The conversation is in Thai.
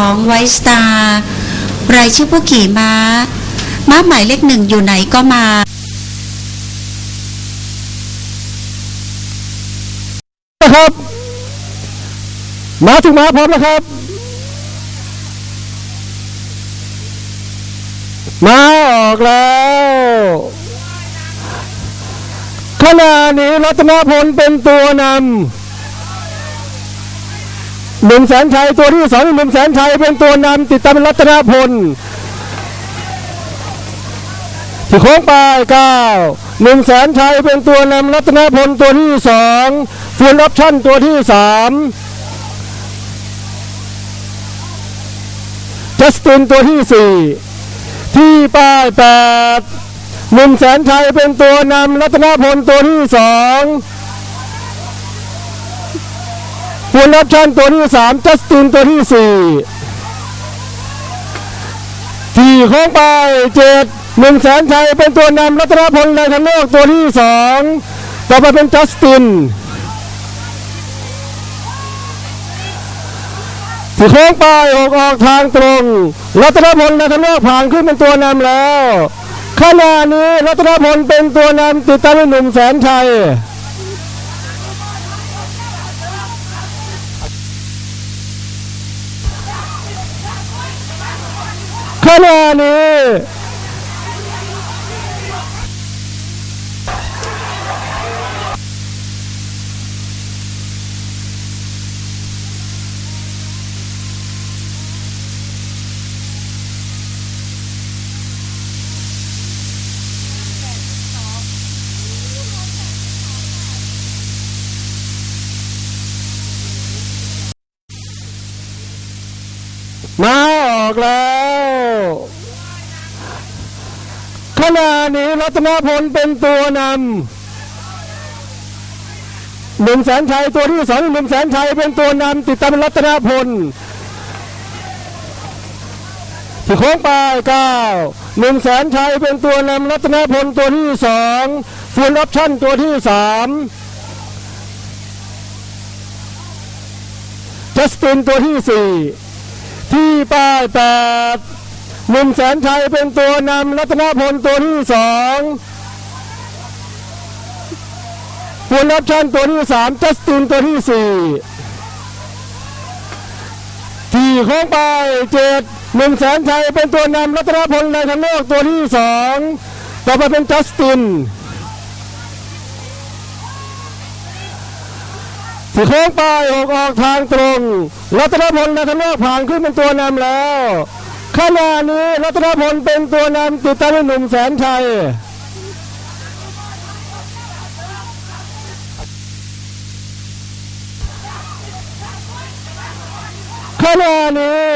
2. ไวสตาร์รายชื่อผู้ขี่ม้า ม้าหมายเลขหนึ่งอยู่ไหนก็มานะครับมาถึงมาพร้อมแล้วครับ มาออกแล้วขณะนี้รัตนพลเป็นตัวนำ หนึ่งแสนชัยตัวที่สองหนึ่งแสนชัยเป็นตัวนำติดตามรัตนพลที่โค้งไปเก้าหนึ่งแสนชัยเป็นตัวนำรัตนพลตัวที่สองฟูลออปชั่นตัวที่สามจัสตินตัวที่สี่ที่ป้ายแปดหนึ่งแสนชัยเป็นตัวนำรัตนพลตัวที่สอง ฟูลออปชั่นตัวที่สามจัสตินตัวที่สี่ที่โค้งไปเจ็ดหนึ่งแสนชัยเป็นตัวนำรัตนพลในทันโลกตัวที่สองต่อไปเป็นจัสตินที่โค้งไปออกออกทางตรงรัตนพลในทันโลกผ่านขึ้นเป็นตัวนำแล้วขณะนี้รัตนพลเป็นตัวนำติดตามด้วยหนุ่มแสนชัย ข มาออกแล้วขณะนี้รัตนพลเป็นตัวนำหนึ่งแสนชัยตัวที่สองหนึ่งแสนชัยเป็นตัวนำติดตามรัตนพลที่โค้งปลายเก้าหนึ่งแสนชัยเป็นตัวนำรัตนพลตัวที่สองฟูลออปชั่นตัวที่สามจัสตินตัวที่สี่ ป้ายแปดหนุ่มแสนชัยเป็นตัวนำรัตนพลตัวที่สองฟูลออปชั่นตัวที่สามจัสตินตัวที่สี่ที่โค้งไปเจ็ดหนุ่มแสนชัยเป็นตัวนำรัตนพลในทันโลกตัวที่สองต่อไปเป็นจัสติน สี่โค้งไปออกออกทางตรง รัตนพลในทันโลกผ่านขึ้นเป็นตัวนำแล้วขณะนี้รัตนพลเป็นตัวนำติดตามด้วยหนุ่มแสนชัยขณะนี้